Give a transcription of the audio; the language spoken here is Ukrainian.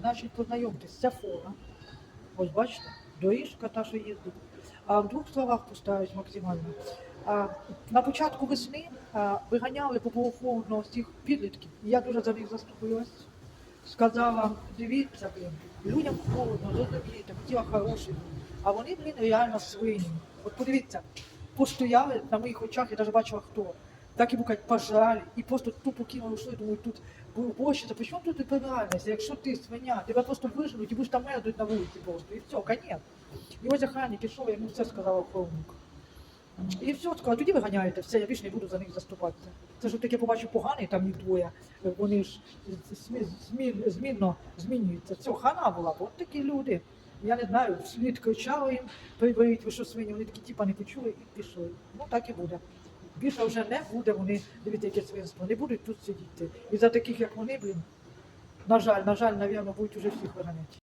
Значить, познайомтесь, це фона. Ось бачите, доріжка та, що їздить. А в двох словах постараюсь максимально. А, на початку весни а, виганяли по було всіх підлітків. Я дуже за них заступилась. Сказала, дивіться, блін, людям холодно, зрозумієте, хотіла хороших. А вони, блін, реально свині. От подивіться, постояли на моїх очах, я навіть бачила хто. Так і букать пожали, і просто тупо кинули, що я думаю, тут уборщиця, почему тут відповідальність? Якщо ти свиня, тебе просто виженуть і будеш там мерзнуть на вулиці просто, і все, конець. І ось охранник ішов, йому все сказала охороннику. І все, сказала, тоді ви ганяєте, все, я більше не буду за них заступатися. Це ж таке побачив поганий, там їх двоє, вони ж змі- змін, змінно змінюються. Це хана була, бо от такі люди. Я не знаю, вслід кричали їм, приберіть, ви що свині, вони такі типа не почули і пішли. Ну так і буде. Більше вже не буде, вони, дивіться, яке свинство, не будуть тут сидіти. І за таких, як вони, блін, на жаль, на жаль, навірно, будуть уже всіх виганяти.